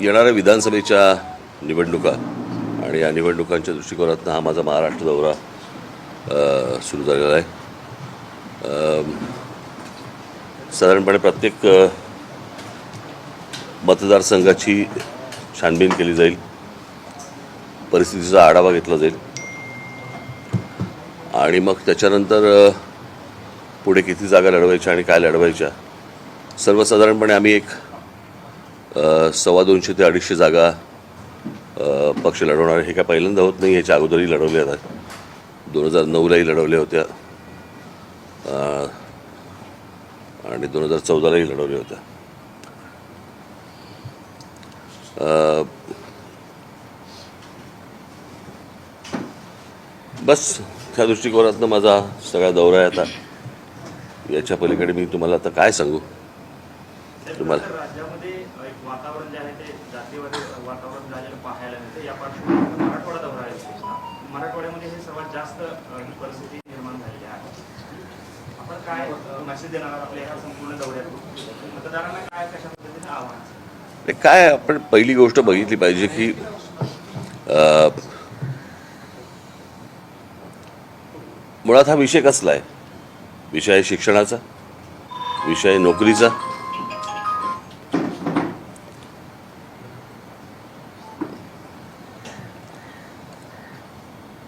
येणाऱ्या विधानसभेच्या निवडणुका आणि या निवडणुकांच्या दृष्टिकोनातून हा माझा महाराष्ट्र दौरा सुरू झालेला आहे. साधारणपणे प्रत्येक मतदारसंघाची छानबीन केली जाईल. परिस्थितीचा आढावा घेतला जाईल. आणि मग त्याच्यानंतर पुढे किती जागा लढवायच्या आणि काय लढवायच्या सर्वसाधारणपणे आम्ही एक सव्वा दोनशे ते अडीचशे जागा पक्ष लढवणार हे काय पहिल्यांदा होत नाही याच्या अगोदरही लढवल्या जातात दोन हजार नऊलाही लढवल्या होत्या. आणि दोन हजार चौदालाही लढवल्या होत्या. बस त्या दृष्टिकोनातनं माझा सगळा दौरा आहे आता. याच्या पलीकडे मी तुम्हाला आता काय सांगू? तुम्हाला वातावरण जे आहे ते जातीवादी वातावरण झालेलं पाहायला मिळतं. या पार्श्वभूमीवर मराठवाडा दौरा आहे. तुमचा. मराठवाड्यामध्ये हे सर्वात जास्त ही परिस्थिती निर्माण झालेली आहे. आपण काय मेसेज देणार आहात आपल्या ह्या संपूर्ण दौऱ्यातून? मतदारांना काय कशा पद्धतीने आव्हान? काय आपण पहिली गोष्ट बघितली पाहिजे की मुळात हा विषय कसला आहे? विषय आहे शिक्षणाचा? विषय आहे नोकरीचा?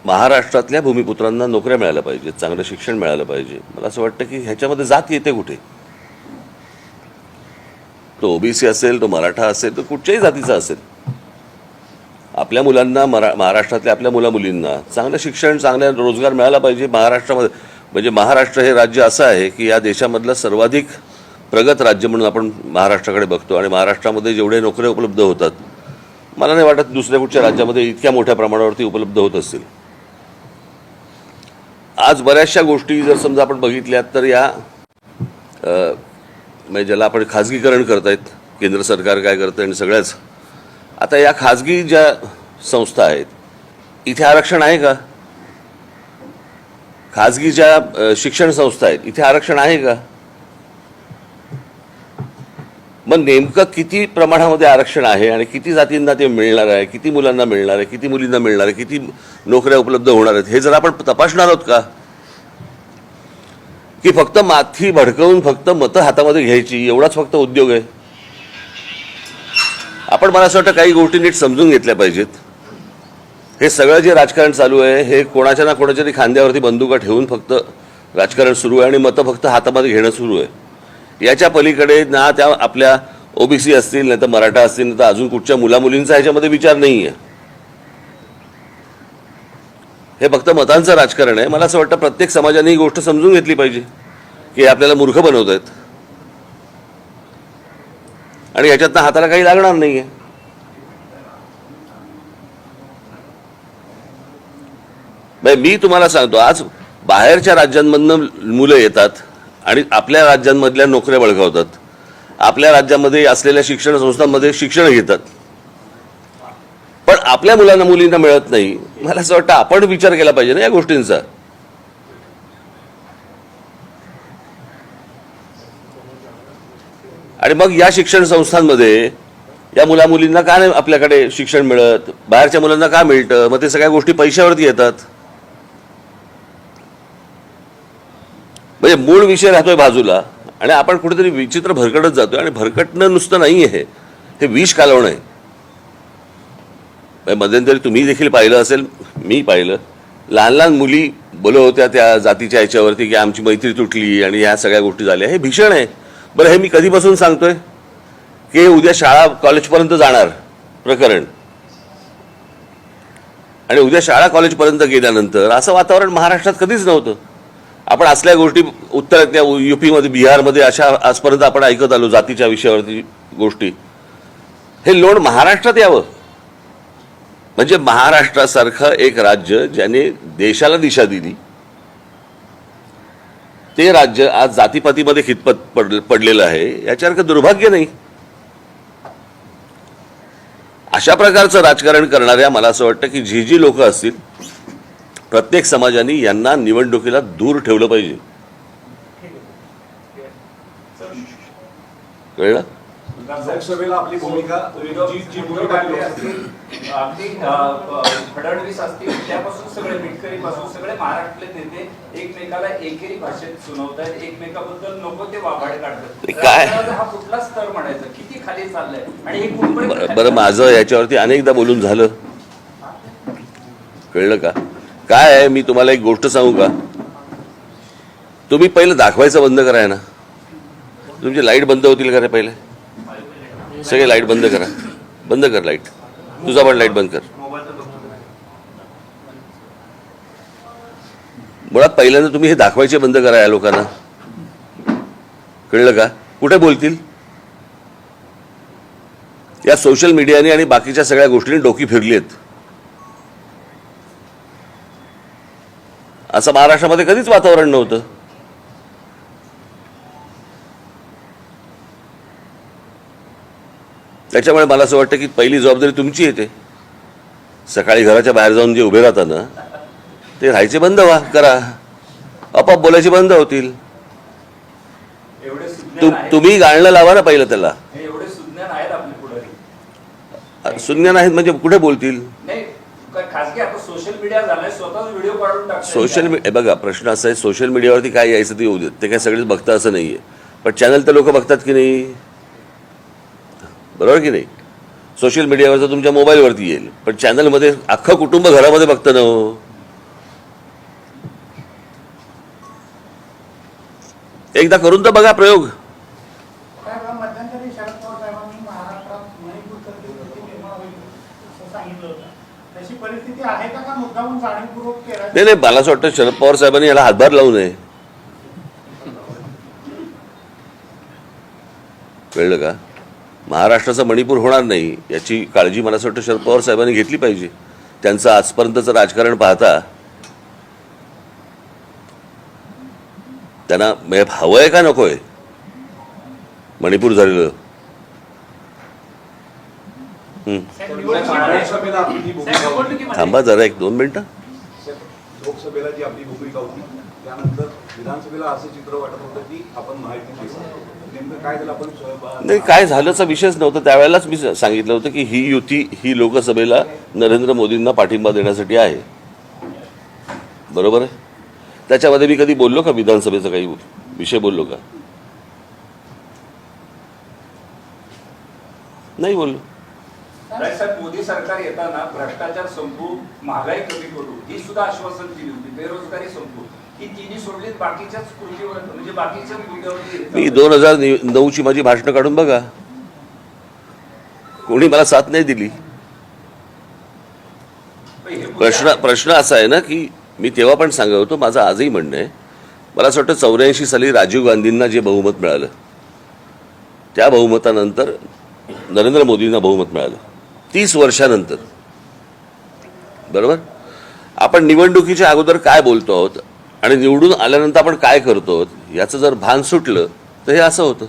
महाराष्ट्रातल्या भूमिपुत्रांना नोकऱ्या मिळाल्या पाहिजेत चांगलं शिक्षण मिळालं पाहिजे. मला असं वाटतं की ह्याच्यामध्ये जात येते कुठे? तो ओबीसी असेल तो मराठा असेल तो कुठच्याही जातीचा असेल. आपल्या मुलांना मरा महाराष्ट्रातल्या आपल्या मुला मुलींना चांगलं शिक्षण चांगला रोजगार मिळाला पाहिजे महाराष्ट्रामध्ये. म्हणजे महाराष्ट्र हे राज्य असं आहे की या देशामधलं सर्वाधिक प्रगत राज्य म्हणून आपण महाराष्ट्राकडे बघतो आणि महाराष्ट्रामध्ये जेवढे नोकऱ्या उपलब्ध होतात मला नाही वाटत दुसऱ्या कुठच्या राज्यामध्ये इतक्या मोठ्या प्रमाणावरती उपलब्ध होत असतील. आज बऱ्याचशा गोष्टी जर समजा आपण बघितल्यात तर या म्हणजे ज्याला आपण खाजगीकरण करतायत केंद्र सरकार काय करतं आणि सगळ्याच. आता या खाजगी ज्या संस्था आहेत इथे आरक्षण आहे का? खाजगी ज्या शिक्षण संस्था आहेत इथे आरक्षण आहे का? मग नेमकं किती प्रमाणामध्ये आरक्षण आहे आणि किती जातींना ते मिळणार आहे किती मुलांना मिळणार आहे किती मुलींना मिळणार आहे किती नोकऱ्या उपलब्ध होणार आहेत हे जर आपण तपासणार आहोत का? की फक्त माथी भडकवून फक्त मतं हातामध्ये घ्यायची एवढाच फक्त उद्योग आहे? आपण मला असं वाटतं काही गोष्टी नीट समजून घेतल्या पाहिजेत. हे सगळं जे राजकारण चालू आहे हे कोणाच्या ना कोणाच्या तरी खांद्यावरती बंदुका ठेवून फक्त राजकारण सुरू आहे आणि मतं फक्त हातामध्ये घेणं सुरू आहे. याच्या पलीकडे ना त्या आपल्या ओबीसी असतील नाही तर मराठा असतील नाही तर अजून कुठच्या मुलामुलींचा ह्याच्यामध्ये विचार नाही आहे हे फक्त मतांचं राजकारण आहे. मला असं वाटतं प्रत्येक समाजाने ही गोष्ट समजून घेतली पाहिजे की आपल्याला मूर्ख बनवत आहेत आणि ह्याच्यातनं हाताला काही लागणार नाही आहे मी तुम्हाला सांगतो आज बाहेरच्या राज्यांमधनं मुलं येतात आणि आपल्या राज्यांमधल्या नोकऱ्या बळकावतात. आपल्या राज्यामध्ये असलेल्या शिक्षण संस्थांमध्ये शिक्षण घेतात. पण आपल्या मुलांना मुलींना मिळत नाही. मला असं वाटतं आपण विचार केला पाहिजे ना या गोष्टींचा. आणि मग या शिक्षण संस्थांमध्ये या मुला मुलींना का नाही आपल्याकडे शिक्षण मिळत? बाहेरच्या मुलांना का मिळतं? मग ते सगळ्या गोष्टी पैशावरती येतात. म्हणजे मूळ विषय राहतोय बाजूला आणि आपण कुठेतरी विचित्र भरकटत जातोय आणि भरकटणं नुसतं नाही आहे हे विष कालवणं आहे. म्हणजे मध्यंतरी तुम्ही देखील पाहिलं असेल मी पाहिलं. लहान लहान मुली बोलत होत्या त्या जातीच्या याच्यावरती की आमची मैत्री तुटली आणि ह्या सगळ्या गोष्टी झाल्या. हे भीषण आहे. बरं हे मी कधीपासून सांगतोय? की उद्या शाळा कॉलेजपर्यंत जाणार प्रकरण. आणि उद्या शाळा कॉलेजपर्यंत गेल्यानंतर असं वातावरण महाराष्ट्रात कधीच नव्हतं. आपण असल्या गोष्टी उत्तरातल्या युपीमध्ये बिहारमध्ये अशा आजपर्यंत आपण ऐकत आलो जातीच्या विषयावरती गोष्टी. हे लोण महाराष्ट्रात यावं. म्हणजे महाराष्ट्रासारखं एक राज्य ज्याने देशाला दिशा दिली. ते राज्य आज जातीपातीमध्ये खितपत पड पडलेलं आहे याच्यासारखं दुर्भाग्य नाही. अशा प्रकारचं राजकारण करणाऱ्या मला असं वाटतं की जी जी लोक असतील प्रत्येक समाजाने यांना निवडणुकीला दूर ठेवलं पाहिजे. कळलं? लोकसभेला आपली भूमिका जी जी भूमिका ठाकरे लोकसभेत- असतील, अगदी अ, अ, फडणवीस असतील त्यापासून सगळे मिटकरी पासून सगळे महाराष्ट्रातले नेते एकमेकाला एकेरी भाषेत सुनावतायत एकमेकाबद्दल नको ते वाभाडे काढतात. काय? हा कुठला स्तर म्हणायचा? किती खाली चाललाय? आणि हे बरं, माझं याच्यावरती अनेकदा बोलून झालं. कळलं का? काय आहे? मी तुम्हाला एक गोष्ट सांगू का? तुम्ही पहिलं दाखवायचं बंद कराय ना. तुमची लाइट बंद होतील का रे पहिले? सगळे लाइट बंद करा. बंद कर लाइट. तुझा पण लाइट बंद कर. मुळात पहिल्यांदा तुम्ही हे दाखवायचे बंद करा या लोकांना. कळलं का? कुठे बोलतील? या सोशल मीडियाने आणि बाकीच्या सगळ्या गोष्टींनी डोकी फिरली आहेत असं महाराष्ट्रामध्ये कधीच वातावरण नव्हतं. त्याच्यामुळे मला असं वाटतं की पहिली जबाबदारी तुमची येते. सकाळी घराच्या बाहेर जाऊन जे उभे राहतात ना ते राहायचे बंद व्हा करा. आपोआप बोलायचे बंद होतील. तुम्ही गाणं लावा ना पहिलं त्याला. सुज्ञान नाहीत म्हणजे कुठे बोलतील? खासगी आता सोशल मीडिया झालाय स्वतःच व्हिडिओ काढून सोशल मीडिया बघा प्रश्न असा आहे सोशल मीडियावरती काय यायचं ते येऊ देत. ते काय सगळेच बघता असं नाहीये. पण चॅनल तर लोक बघतात की नाही? बरोबर की नाही? सोशल मीडियावर तर तुमच्या मोबाईलवरती येईल. पण चॅनलमध्ये अख्खं कुटुंब घरामध्ये बघतं ना हो. एकदा करून तर बघा प्रयोग साहेब, मध्यंतरी शरद पवार साहेबांनी महाराष्ट्रात मणिपूरचं स्थिती निर्माण होईल असं सांगितलं होतं तशी परिस्थिती आहे का का मुद्दामून जाणीवपूर्वक केलं नाही नाही मला असं वाटतं शरद पवार साहेबांनी याला हातभार लावू नये. कळलं का? महाराष्ट्राचा मणिपूर होणार नाही याची काळजी मला असं वाटतं शरद पवार साहेबांनी घेतली पाहिजे. त्यांचं आजपर्यंतचं राजकारण पाहता त्यांना म्हणजे हवंय का नकोय? मणिपूर झालेलं हं. लोकसभेला आपली जी भूमिका होती थांबा जरा एक दोन मिनटं. लोकसभेला जी आपली भूमिका होती त्यानंतर विधानसभेला असं चित्र वाटत होतं की आपण माहिती देऊ. नेमकं काय झालं? आपण स्वयं- नाही काय झाल्याचा विषयच नव्हता. त्यावेळेलाच मी सांगितलं होतं की ही युती ही लोकसभेला नरेंद्र मोदींना पाठिंबा देण्यासाठी आहे. बरोबर आहे? त्याच्यामध्ये मी कधी बोललो का विधानसभेचा काही विषय बोललो का? नाही बोललो. साहेब मोदी सरकार येताना भ्रष्टाचार संपू महागाई कमी करू ही सुद्धा आश्वासन दिली होती. बेरोजगारी संपू म्हणजे मी दोन हजार नऊची माझी भाषणं काढून बघा. कोणी मला साथ नाही दिली. प्रश्न प्रश्न असा आहे ना की मी तेव्हा पण सांगत होतो माझं आजही म्हणणं आहे. मला असं वाटतं चौऱ्याऐंशी साली राजीव गांधींना जे बहुमत मिळालं त्या बहुमतानंतर नरेंद्र मोदींना बहुमत मिळालं. तीस वर्षानंतर. बरोबर? आपण निवडणुकीच्या अगोदर काय बोलतो आहोत आणि निवडून आल्यानंतर आपण काय करतो आहोत याचं जर भान सुटलं तर हे असं होतं.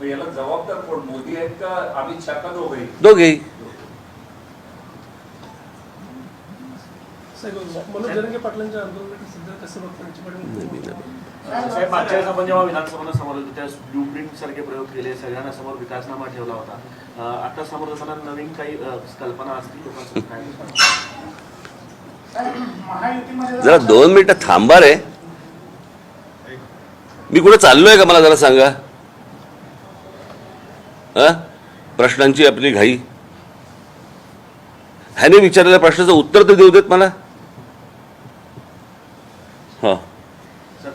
मग याला जबाबदार कोण मोदी आहेत का अमित शहा का दोघे दोघेही मनोज जरंगे पाटलांच्या आंदोलनाची सध्या कसं बघता यांची पाठिंबा? साहेब मागच्या वेळेस आपण जेव्हा विधानसभेला समोर होतो त्या ब्लू प्रिंट सारखे प्रयोग केले सगळ्यांना समोर विकासनामा ठेवला होता. आता समोर नवीन काही कल्पना असतील जरा दोन मिनिटं थांबा रे. मी कुठे चाललोय का मला जरा सांगा? हा प्रश्नांची आपली घाई. ह्याने विचारलेल्या प्रश्नाचं उत्तर तर देऊ देत मला. हा. सर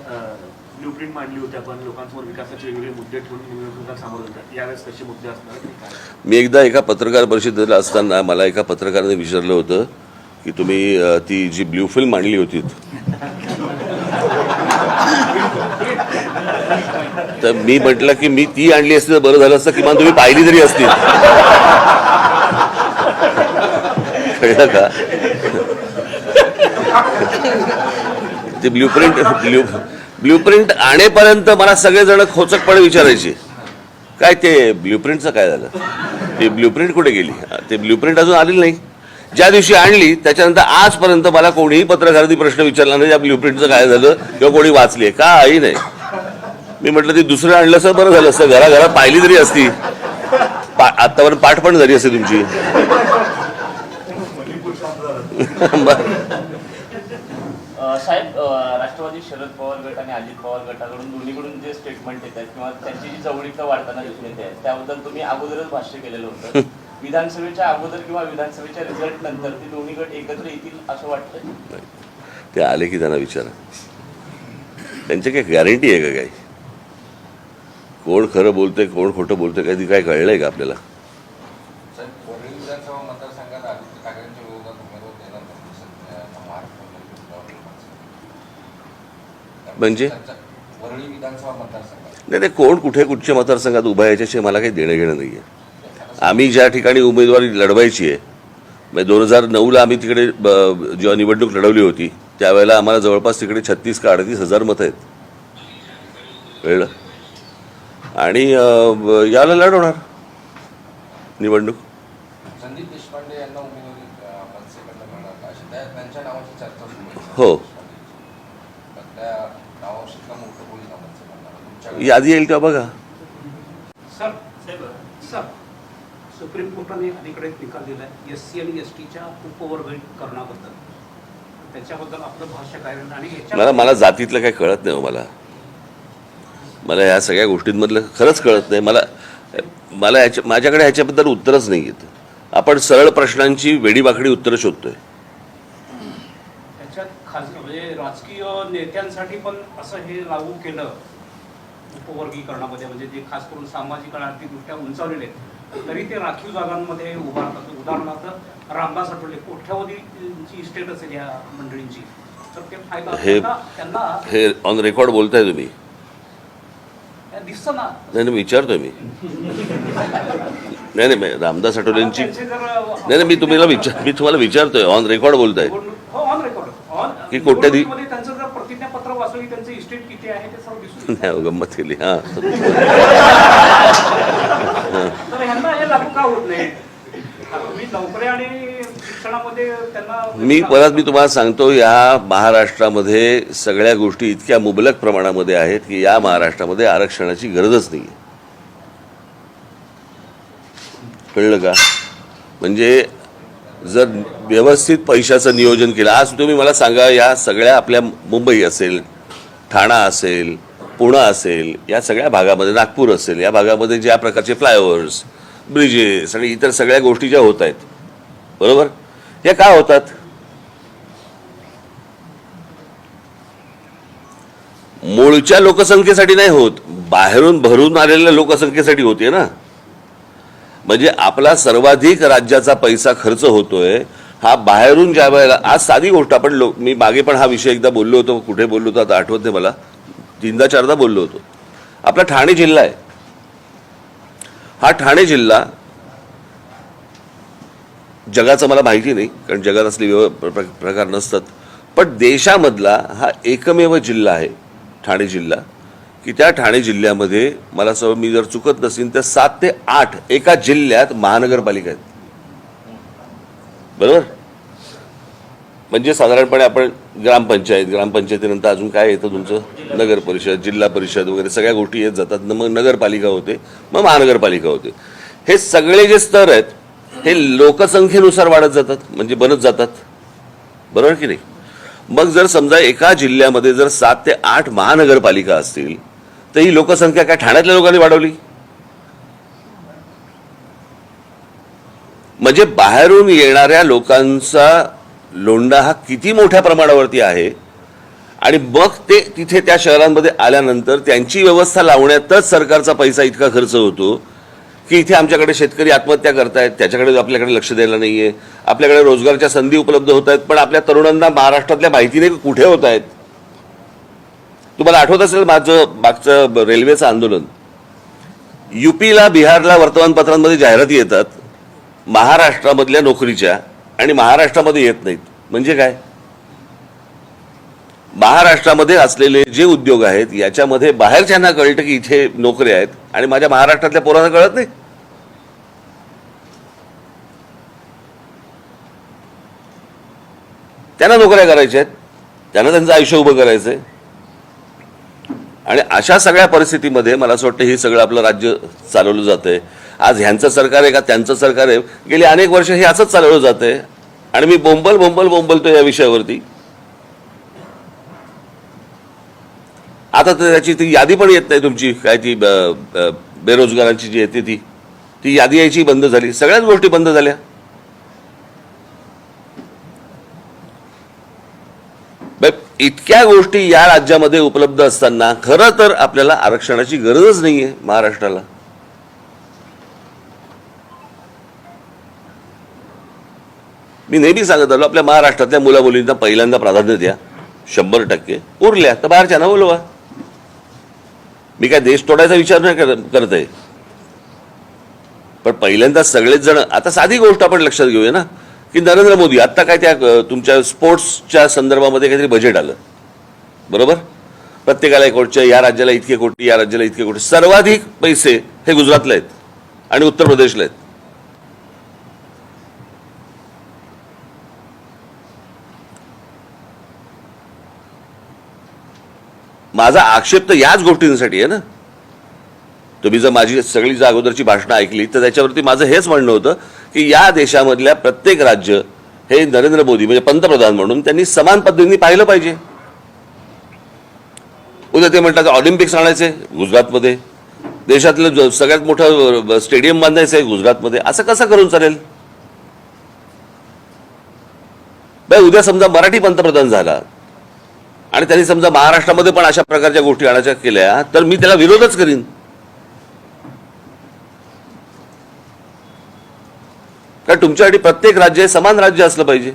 ब्लू प्रिंट मांडली होती आपण लोकांसमोर विकासाचे वेगवेगळे मुद्दे ठेवून निवडणुका सामोरं जातात यावेळेस कसे मुद्दे असणार आहेत, काय? मी एकदा एका पत्रकार परिषदेला असताना मला एका पत्रकाराने विचारलं होतं की तुम्ही ती जी ब्ल्यू फिल्म आणली होती. तर मी म्हटलं की मी ती आणली असती तर बरं झालं असतं किमान तुम्ही पाहिली तरी असती. कळलं का? ते blue print blue blue print आणेपर्यंत मला सगळेजण खोचकपणे विचारायचे. काय ते ब्ल्यूप्रिंटचं काय झालं? ते ब्ल्यूप्रिंट कुठे गेली? ते ब्ल्यूप्रिंट अजून आलेली नाही. ज्या दिवशी आणली त्याच्यानंतर आजपर्यंत मला कोणीही पत्रकारांनी प्रश्न विचारला नाही या ब्ल्यूप्रिंटचं काय झालं? किंवा कोणी वाचली काही नाही. मी म्हटलं ती दुसरं आणलं असं बरं झालं असतं. घराघरात पाहिली तरी असती पा आत्तापर्यंत पाठ पण झाली असते तुमची. साहेब राष्ट्रवादी शरद पवार गट आणि अजित पवार गटाकडून दोन्हीकडून जे स्टेटमेंट येत आहेत किंवा त्यांची जी जवळीकता वाढताना दिसून येते त्याबद्दल तुम्ही अगोदरच भाष्य केलेलं होतं. विधानसभेच्या अगोदर किंवा विधानसभेच्या रिझल्ट नंतर ते दोन्ही गट एकत्र येतील असं वाटतं ते आले की त्यांना विचारा. त्यांची काही गॅरंटी आहे का काही? कोण खरं बोलतंय कोण खोटं बोलतंय काही काय कळलंय का आपल्याला साहेब वरळी विधानसभा मतदारसंघात आदित्य ठाकरेंच्या विरोधात उमेदवार देणार नाही सध्या महाराष्ट्रामध्ये म्हणजे? नाही ते कोण कुठे कुठच्या मतदारसंघात उभा आहे याच्याशी मला काही देणं घेणं नाही आहे आम्ही ज्या ठिकाणी उमेदवारी लढवायची आहे म्हणजे दोन हजार नऊला आम्ही तिकडे जेव्हा निवडणूक लढवली होती त्यावेळेला आम्हाला जवळपास तिकडे छत्तीस का अडतीस हजार मतं आहेत. कळलं? आणि याला लढवणार निवडणूक. हो. यादी येईल तेव्हा बघा. सर साहेब सर सुप्रीम कोर्टाने अलीकडे निकाल दिला एस सी आणि एस टीच्या त्याच्याबद्दल आपलं भाष्य काय? आणि याच्या- मला मला जातीतलं काही कळत नाही हो मला. मला ह्या सगळ्या गोष्टींमधलं खरंच कळत नाही. मला मला ह्याच्या माझ्याकडे ह्याच्याबद्दल उत्तरच नाही येत आपण सरळ प्रश्नांची वेडीवाकडी उत्तरं शोधतोय त्याच्यात खास म्हणजे राजकीय नेत्यांसाठी पण असं हे लागू केलं उपवर्गीकरणामध्ये. म्हणजे जे खास करून सामाजिक आणि आर्थिकदृष्ट्या उंचावलेले आहेत तरी ते राखीव जागांमध्ये उभारतात उदाहरणार्थ रामदास आठवले कोट्यावधीची इस्टेट असेल या मंडळींची. तर ते फायदा हे- त्यांना हे ऑन रेकॉर्ड बोलताय तुम्ही. दिसतं ना. नाही नाही विचारतोय मी. नाही नाही रामदास आठवलेंची नाही नाही मी तुम्हाला विचार मी तुम्हाला विचारतोय. ऑन रेकॉर्ड बोलताय निवडणूक- हो ऑन रेकॉर्ड ऑन की कोट्याधी-. नाही गंमत केली हां. मी परत मी तुम्हाला सांगतो या महाराष्ट्रामध्ये सगळ्या गोष्टी इतक्या मुबलक प्रमाणामध्ये आहेत की या महाराष्ट्रामध्ये आरक्षणाची गरजच नाही कळलं का? म्हणजे जर व्यवस्थित पैशाचं नियोजन केलं आज तुम्ही मला सांगा या सगळ्या आपल्या मुंबई असेल ठाणा असेल पुणे असेल या सगळ्या भागामध्ये नागपूर असेल या भागामध्ये ज्या प्रकारचे फ्लायओव्हर्स ब्रिजेस आणि इतर सगळ्या गोष्टी ज्या होत आहेत बरोबर? या का होतात? मूळच्या लोकसंख्येसाठी नाही होत बाहेरून भरून आलेल्या लोकसंख्येसाठी होते ना? म्हणजे आपला सर्वाधिक राज्याचा पैसा खर्च होतोय हा बाहेरून ज्या वेळेला आज साधी गोष्ट आपण लोक मी मागे पण हा विषय एकदा बोललो होतो कुठे बोललो होतो आता आठवत नाही मला. तीनदा चारदा बोललो होतो. आपला ठाणे जिल्हा आहे. हा ठाणे जिल्हा जगाचं मला माहिती नाही कारण जगात असले व्यव प्र- प्रकार नसतात. पण देशामधला हा एकमेव जिल्हा आहे ठाणे जिल्हा. की त्या ठाणे जिल्ह्यामध्ये मला सर्व मी जर चुकत नसेल तर सात ते आठ एका जिल्ह्यात महानगरपालिका आहेत. बरोबर? म्हणजे साधारणपणे आपण ग्रामपंचायत ग्रामपंचायतीनंतर अजून काय येतं तुमचं? नगर परिषद जिल्हा परिषद वगैरे सगळ्या गोष्टी येत जातात. मग नगरपालिका होते मग महानगरपालिका होते. हे सगळे जे स्तर आहेत हे लोकसंख्येनुसार वाढत जातात म्हणजे बनत जातात. बरोबर की नाही? मग जर समजा एका जिल्ह्यामध्ये जर सात ते आठ महानगरपालिका असतील तर ही लोकसंख्या काय ठाण्यातल्या लोकांनी वाढवली? म्हणजे बाहेरून येणाऱ्या लोकांचा लोंढा हा किती मोठ्या प्रमाणावरती आहे? आणि मग ते तिथे त्या शहरांमध्ये आल्यानंतर त्यांची व्यवस्था लावण्यातच सरकारचा पैसा इतका खर्च होतो की इथे आमच्याकडे शेतकरी आत्महत्या करतायत त्याच्याकडे आपल्याकडे लक्ष द्यायला नाही आहे आपल्याकडे रोजगारच्या संधी उपलब्ध होत आहेत पण आपल्या तरुणांना महाराष्ट्रातल्या माहिती नाही कुठे होत आहेत तुम्हाला आठवत असेल माझं मागचं रेल्वेचं आंदोलन? युपीला बिहारला वर्तमानपत्रांमध्ये जाहिराती येतात महाराष्ट्रामधल्या नोकरीच्या आणि महाराष्ट्रामध्ये येत नाहीत. म्हणजे काय? महाराष्ट्रामध्ये असलेले जे उद्योग आहेत याच्यामध्ये बाहेरच्यांना कळतं की इथे नोकऱ्या आहेत आणि माझ्या महाराष्ट्रातल्या पोरांना कळत नाही. त्यांना नोकऱ्या करायच्या आहेत त्यांना त्यांचं आयुष्य उभं करायचंय. आणि अशा सगळ्या परिस्थितीमध्ये मला असं वाटतं हे सगळं आपलं राज्य चालवलं जातंय. आज ह्यांचं सरकार आहे का त्यांचं सरकार आहे? गेली अनेक वर्ष हे असंच चालवलं जातंय. आणि मी बोंबल बोंबल बोंबलतो या विषयावरती. आता तर त्याची ती यादी पण येत नाही तुमची काय ती ब- ब- बेरोजगारांची जी येते ती ती यादी यायची बंद झाली. सगळ्याच गोष्टी बंद झाल्या. इतक्या गोष्टी या राज्यामध्ये उपलब्ध असताना खरं तर आपल्याला आरक्षणाची गरजच नाहीये महाराष्ट्राला. मी नेहमी सांगत आलो आपल्या महाराष्ट्रातल्या मुला मुलींना पहिल्यांदा प्राधान्य द्या. शंभर टक्के. उरल्या तर बाहेरच्या ना बोलवा. मी काय देश तोडायचा विचार नाही कर- करत आहे. पण पहिल्यांदा सगळेच जण आता साधी गोष्ट आपण लक्षात घेऊया ना. की नरेंद्र मोदी आत्ता काय त्या तुमच्या स्पोर्ट्सच्या संदर्भामध्ये काहीतरी बजेट आलं. बरोबर? प्रत्येकाला एक कोटच्या या राज्याला इतके कोटी या राज्याला इतके कोटी. सर्वाधिक पैसे हे गुजरातला आहेत आणि उत्तर प्रदेशला आहेत. माझा आक्षेप तर याच गोष्टींसाठी आहे ना. तुम्ही जर माझी सगळी जर अगोदरची भाषणं ऐकली तर त्याच्यावरती माझं हेच म्हणणं होतं की या देशामधल्या प्रत्येक राज्य हे नरेंद्र मोदी म्हणजे पंतप्रधान म्हणून त्यांनी समान पद्धतीने पाहिलं पाहिजे. उद्या ते म्हणतात ऑलिम्पिक्स आणायचे गुजरातमध्ये. देशातलं जो सगळ्यात मोठं स्टेडियम बांधायचं आहे गुजरातमध्ये. असं कसं करून चालेल? बाई उद्या समजा मराठी पंतप्रधान झाला आणि त्यांनी समजा महाराष्ट्रामध्ये पण अशा प्रकारच्या गोष्टी आणायच्या केल्या तर मी त्याला विरोधच करीन. कारण तुमच्यासाठी प्रत्येक राज्य हे समान राज्य असलं पाहिजे.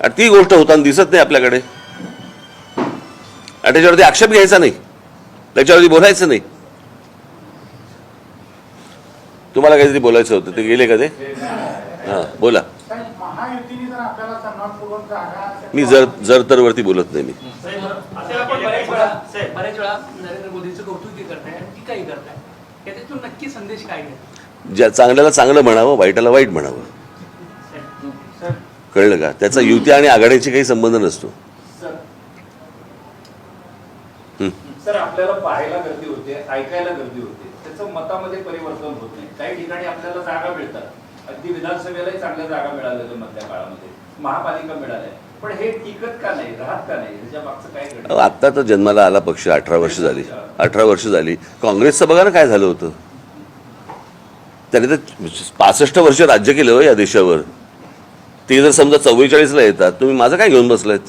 आणि ती गोष्ट होताना दिसत नाही आपल्याकडे. आणि त्याच्यावरती आक्षेप घ्यायचा नाही. त्याच्यावरती बोलायचं नाही. तुम्हाला काहीतरी बोलायचं होतं ते गेले का ते? हां बोला. मी जर जर तर वरती बोलत नाही मी. नरेंद्र मोदींचं कौतुक करताय करताय नक्की संदेश काय ज्या चांगल्याला चांगलं म्हणावं वाईटाला वाईट म्हणावं. कळलं का? त्याचा युती आणि आघाडीशी काही संबंध नसतो. सर आपल्याला पाहायला गर्दी होते ऐकायला गर्दी होते. त्याचं मतामध्ये परिवर्तन होत नाही. काही ठिकाणी आपल्याला जागा मिळतात. अगदी विधानसभेलाही चांगल्या जागा मिळालेल्या मधल्या काळामध्ये. महापालिका मिळाल्या. पण हे टिकत का नाही? राहत का नाही? मागचं काय आत्ता तर जन्माला आला पक्ष अठरा वर्ष झाली. अठरा वर्ष झाली. काँग्रेसचं बघा ना काय झालं होतं. त्याने तर पासष्ट वर्ष राज्य केलं हो या देशावर. ते जर समजा चव्वेचाळीसला येतात तुम्ही माझं काय घेऊन बसलेत?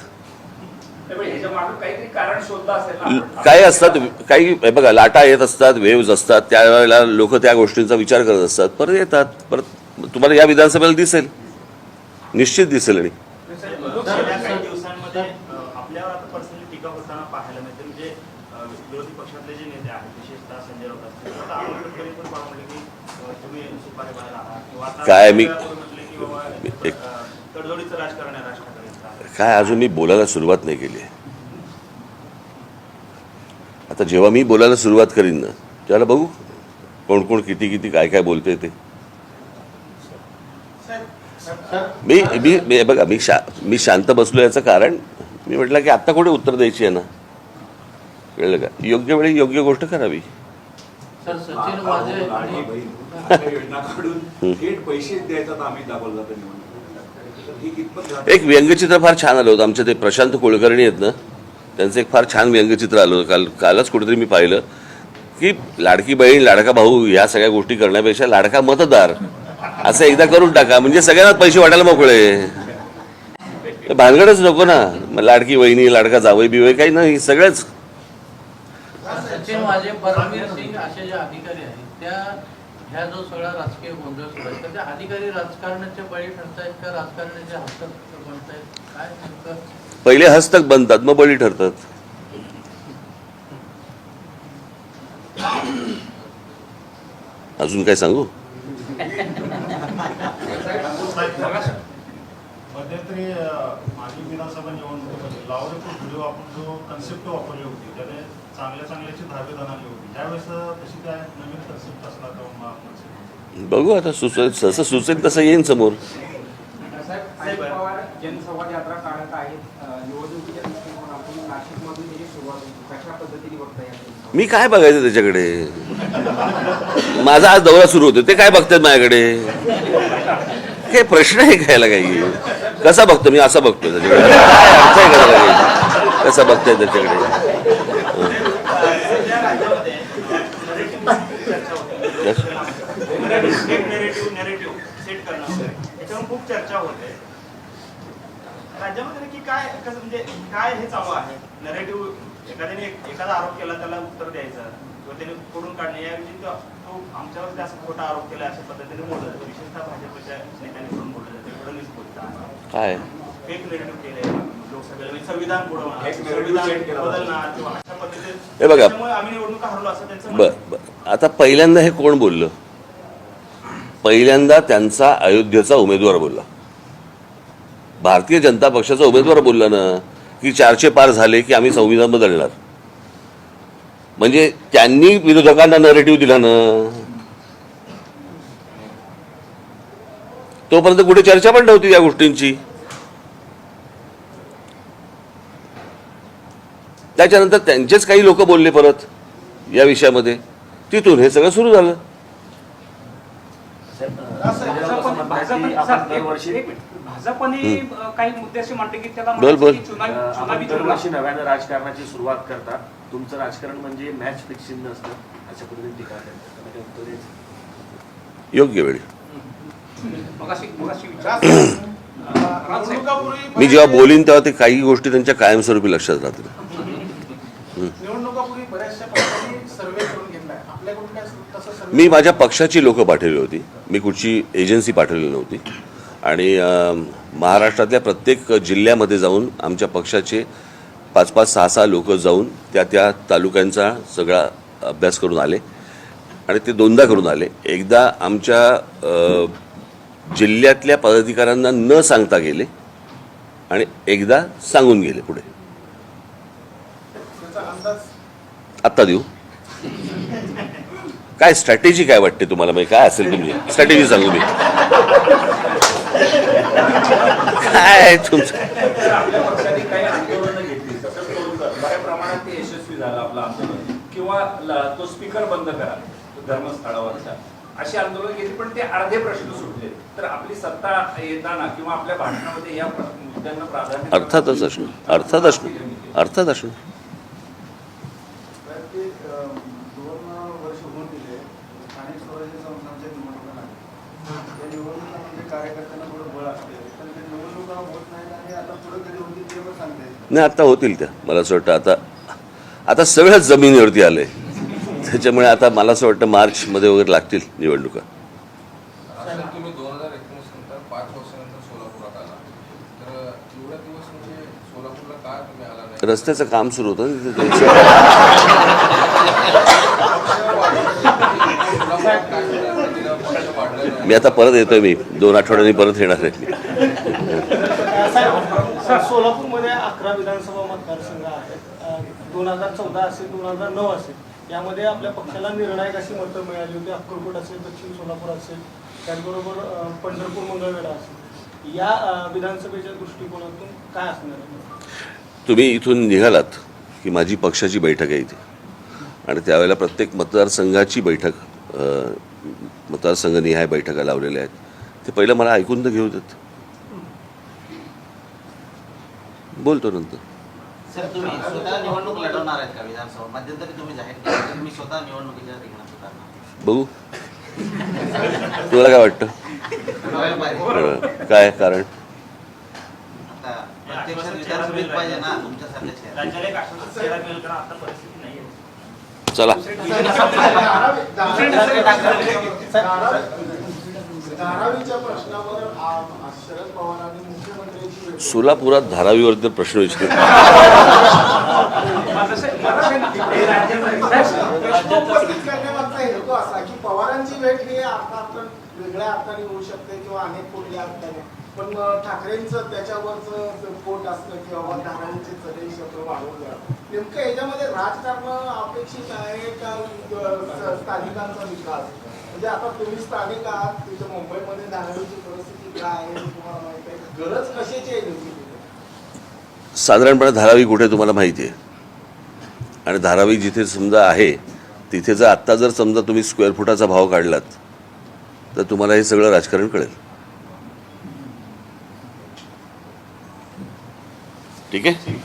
काय असतात काही हे बघा लाटा येत असतात वेव्ज असतात त्यावेळेला लोक त्या गोष्टींचा विचार करत असतात परत येतात परत तुम्हाला या विधानसभेला दिसेल. निश्चित दिसेल आणि गेल्या काही दिवसांमध्ये अ, आपल्यावर आता पर्सनली टीका होताना पाहायला मिळते म्हणजे अ, विरोधी पक्षातले जे नेते आहेत विशेषतः संजय राऊत असतील किंवा आता अमोल गडकरी पण परवा म्हटले की अ, तुम्ही सुपारी बाळायला आहात किंवा आता काय मी- वेळापूर्वी म्हटले की बाबा एक- अ, तडजोडीचं राजकारण आहे राज ठाकरेंचं काय अजून मी बोलायला सुरुवात नाही केली. आता जेव्हा मी बोलायला सुरुवात करीन ना त्याला बघू कोण कोण किती किती काय काय बोलते ते. मी मी मी- बघा मी शा मी शांत बसलो याचं कारण मी म्हटलं की आत्ता कुठे उत्तर द्यायची आहे ना? कळलं का? योग्य वेळी योग्य गोष्ट करावी. लाडकी बहीण अशा योजना काढून थेट पैसे द्यायचा तर आम्ही दाखवलं जातं निवडणुकीत. तर ही कितपत घातक एक व्यंगचित्र फार छान आलं होतं. आमचे ते प्रशांत कुलकर्णी आहेत ना त्यांचं एक फार छान व्यंगचित्र आलं होतं. काल कालच कुठेतरी मी पाहिलं की लाडकी बहीण लाडका भाऊ या सगळ्या गोष्टी करण्यापेक्षा लाडका मतदार असं एकदा करून टाका. म्हणजे सगळ्यांना पैसे वाटायला मोकळे. भानगडच नको ना. मग लाडकी वहिनी लाडका जावई बिवई काही नाही सगळंच सचिन माझे परमवीर सिंग असे जे अधिकारी आहेत त्या ह्या जो सगळा राजकीय गोंधळ सुरू आहे त्या अधिकारी राजकारणाचे बळी ठरतायत का राजकारणाचे हस्तक्षेप बनतायत? काय नेमकं? पहिले हस्तक बनतात मग बळी ठरतात. अजून काय सांगू? मध्यंतरी अं, मागील विधानसभा निवडणुकीमध्ये लावले खूप व्हिडिओ आपण जो कन्सेप्ट वापरली होती त्याने चांगल्या चांगल्याची धावे जाणवली होती त्यावेळेस तशी काय नवीन कन्सेप्ट असला तर आपण बघू आता सुचेल जसं सुचेल तसं येईन समोर. साहेब अजित पवार जनसंवाद यात्रा काढत आहेत. अ, निवडणुकीच्या दृष्टिकोनातून नाशिकमधून त्याची सुरुवात मी काय बघायचं त्याच्याकडे? माझा आज दौरा सुरू होतो. ते काय बघतात माझ्याकडे? काय प्रश्न आहे घ्यायला काही. कसा बघतो मी असा बघतो त्याच्याकडे. काय अर्थ आहे का कसा बघताय त्याच्याकडे? नेरेटिव्ह नेरेटिव्ह सेट करणं वगैरे खूप चर्चा होते राज्यामध्ये की काय म्हणजे काय हे. चालू आहे नरेटिव्ह एखाद्याने एखादा आरोप केला त्याला उत्तर द्यायचं किंवा त्याने फोडून काढणे याऐवजी तो तो आमच्यावर जास्त खोटा आरोप केला अशा पद्धतीने बोललं जातं विशेषतः भाजपच्या नेत्यांकडून बोललं जातं फडणवीस बोलतात काय? म्हणजे हे बघा. त्याच्यामुळे आम्ही निवडणुका हरलो असं त्यांचं म्हणणं बर. बर. आता पहिल्यांदा हे कोण बोललं? पहिल्यांदा त्यांचा अयोध्येचा उमेदवार बोलला. भारतीय जनता पक्षाचा उमेदवार बोलला ना की चारशे पार झाले की आम्ही संविधान बदलणार. म्हणजे त्यांनी विरोधकांना नरेटिव्ह दिला ना. तोपर्यंत कुठे चर्चा पण नव्हती या गोष्टींची. त्याच्यानंतर त्यांचेच काही लोक बोलले परत या विषयामध्ये. तिथून हे सगळं सुरू झालं. भाजपने काही मुद्दे असे मांडले की त्याला नव्यानं राजकारणाची सुरुवात करता तुमचं राजकारण म्हणजे मॅच फिक्सिंग नसतं. अशा पद्धतीने टीका करतात? योग्य वेळी मगाशी मगाशी विचार राज साहेब. मी जेव्हा बोलीन तेव्हा ते काही गोष्टी त्यांच्या कायमस्वरूपी लक्षात राहतील. मी माझ्या पक्षाची लोकं पाठवली होती. मी कुठची एजन्सी पाठवलेली नव्हती. आणि महाराष्ट्रातल्या प्रत्येक जिल्ह्यामध्ये जाऊन आमच्या पक्षाचे पाच पाच सहा सहा लोक जाऊन त्या त्या तालुक्यांचा सगळा अभ्यास करून आले. आणि ते दोनदा करून आले. एकदा आमच्या जिल्ह्यातल्या पदाधिकाऱ्यांना न सांगता गेले आणि एकदा सांगून गेले पुढे. आत्ता देऊ. काय स्ट्रॅटेजी काय वाटते तुम्हाला? म्हणजे काय असेल तुमची स्ट्रॅटेजी सांगू मी. काय तुमचं? किंवा तो स्पीकर बंद करा धर्मस्थळावरचा अशी आंदोलन घेतली पण ते अर्धे प्रश्न सुटले. तर आपली सत्ता येताना किंवा आपल्या भाषणामध्ये या मुद्द्यांना प्राधान्य अर्थातच असणार अर्थात असणार अर्थात असणार तर ते अं, दोन वर्ष होऊन गेले. स्थानिक स्वराज्य संस्थांच्या निवडणुका लागल्या त्या निवडणुकामध्ये कार्यकर्त्यांना थोडं बळ असते. पण ते निवडणुका होत नाहीत आणि आता पुढे कधी होतील ते पण सांगता येत नाही. आता होतील त्या. मला असं वाटतं आता आता सगळंच जमिनीवरती आलंय. त्याच्यामुळे आता मला असं वाटतं मार्चमध्ये वगैरे लागतील निवडणुका. म्हणजे सोलापूरला का तुम्ही आला नाही? रस्त्याचं काम सुरू होतं. मी आता परत येतोय मी. दोन आठवड्यांनी परत येणार आहे सोलापूरमध्ये अकरा विधानसभा मतदारसंघ आहेत. दोन हजार चौदा असेल दोन हजार नऊ असेल. यामध्ये आपल्या पक्षाला निर्णायक अशी मतं मिळाली होती. अक्कलकोट असेल दक्षिण सोलापूर असेल त्याचबरोबर पंढरपूर मंगळवेढा असेल. या विधानसभेच्या दृष्टिकोनातून काय असणार आहे? तुम्ही इथून निघालात की माझी पक्षाची बैठक आहे इथे. आणि त्यावेळेला प्रत्येक मतदारसंघाची बैठक मतदारसंघनिहाय बैठका लावलेल्या आहेत. ते पहिलं मला ऐकून तर घेऊ देत. बोलतो नंतर. सर तुम्ही स्वतः निवडणूक लढवणार आहेत का विधानसभा? मध्यंतरी तुम्ही जाहीर केलं की मी स्वतः निवडणुकीच्या रिंगणात उतरणार. बघू. तुला काय वाटतं? काय कारण? आता प्रत्यक्षात विधानसभेत पाहिजे ना तुमच्यासारख्या चला. धारावीच्या प्रश्नावर शरद पवारांनी मुख्यमंत्र्यांची सोलापुरात धारावीवर तर प्रश्न विचार असा की पवारांची भेट वेगळ्या होऊ शकते किंवा अनेक पण ठाकरेंचं पोट असतं किंवा नेमकं याच्यामध्ये राजकारण अपेक्षित आहे का स्थानिकांचा विकास? म्हणजे आता तुम्ही स्थानिक आहात तुमच्या मुंबईमध्ये धारावीची परिस्थिती काय आहे तुम्हाला माहिती आहे. गरज कशाची आहे तुमची साधारणपणे धारावी कुठे तुम्हाला माहिती आहे? आणि धारावी जिथे समजा आहे तिथे जर आत्ता जर समजा तुम्ही स्क्वेअर फुटाचा भाव काढलात तर तुम्हाला हे सगळं राजकारण कळेल. ठीक आहे?